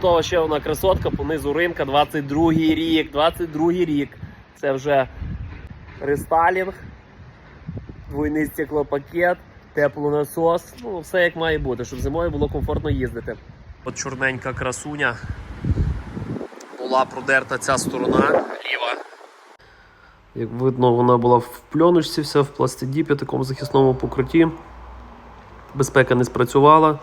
То ще одна красотка по низу ринка, 22 рік, 22 рік. Це вже рестайлінг, двойний стеклопакет, теплонасос. Ну, все як має бути, щоб зимою було комфортно їздити. От чорненька красуня. Була продерта ця сторона ліва. Як видно, вона була в пленочці, вся в пластидіпі, такому захисному покритті. Безпека не спрацювала.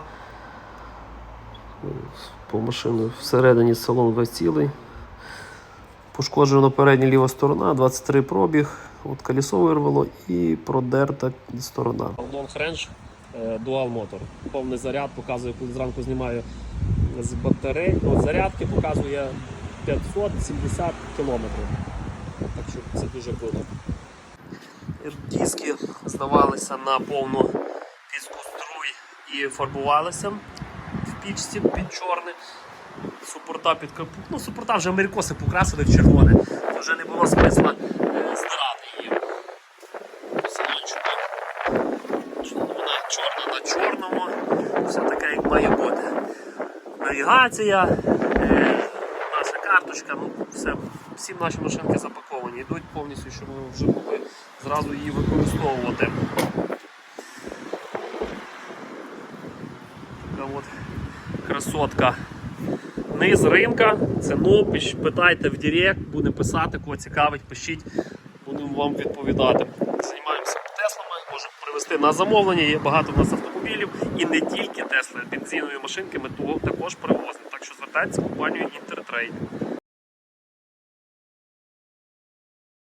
По машині всередині салон весь цілий. Пошкоджена передня ліва сторона, 23 пробіг, от колесо вирвало і продерта сторона. Long Range Dual Motor. Повний заряд показує, коли зранку знімаю з батарей. От зарядки показує 570 кілометрів. Так що це дуже круто. Диски здавалися на повну піску струй і фарбувалися пічці під чорне. Супорта під. Ну, супорта вже америкоси покрасили в червоне. Вже не було смисла е, здирати її. Вона чорна на чорному. Все таке, як має бути. Навігація, е, наша карточка, ну все. Всі наші машинки запаковані, йдуть повністю, щоб ми вже могли зразу її використовувати. От красотка. Низ ринка, ціну пиш- питайте в Директ, будемо писати, кого цікавить, пишіть, будемо вам відповідати. Займаємося Теслами, можемо привезти на замовлення, є багато в нас автомобілів і не тільки Тесли, бензинові машинки ми також привозимо. Так що звертайтеся в компанію Інтертрейд.